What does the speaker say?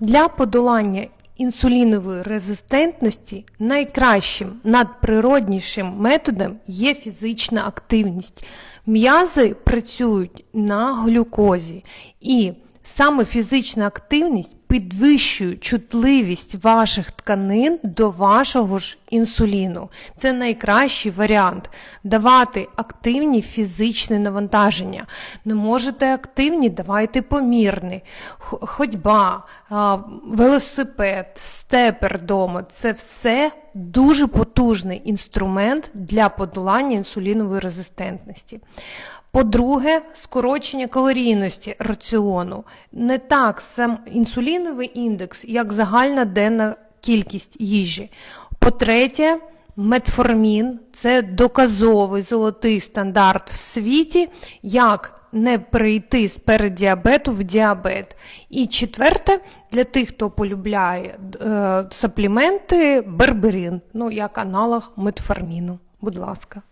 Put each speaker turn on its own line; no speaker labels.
Для подолання інсулінової резистентності найкращим надприроднішим методом є фізична активність. М'язи працюють на глюкозі, і саме фізична активність підвищує чутливість ваших тканин до вашого ж інсуліну. Це найкращий варіант давати активні фізичні навантаження. Не можете активні, давайте помірні. Ходьба, велосипед, степер вдома це все дуже потужний інструмент для подолання інсулінової резистентності. По-друге, скорочення калорійності раціону. Не так сам інсуліновий індекс, як загальна денна кількість їжі. По-третє, метформін це доказовий золотий стандарт в світі, як не перейти з переддіабету в діабет. І четверте, для тих, хто полюбляє е, сапліменти, берберин, ну як аналог метформіну. Будь ласка.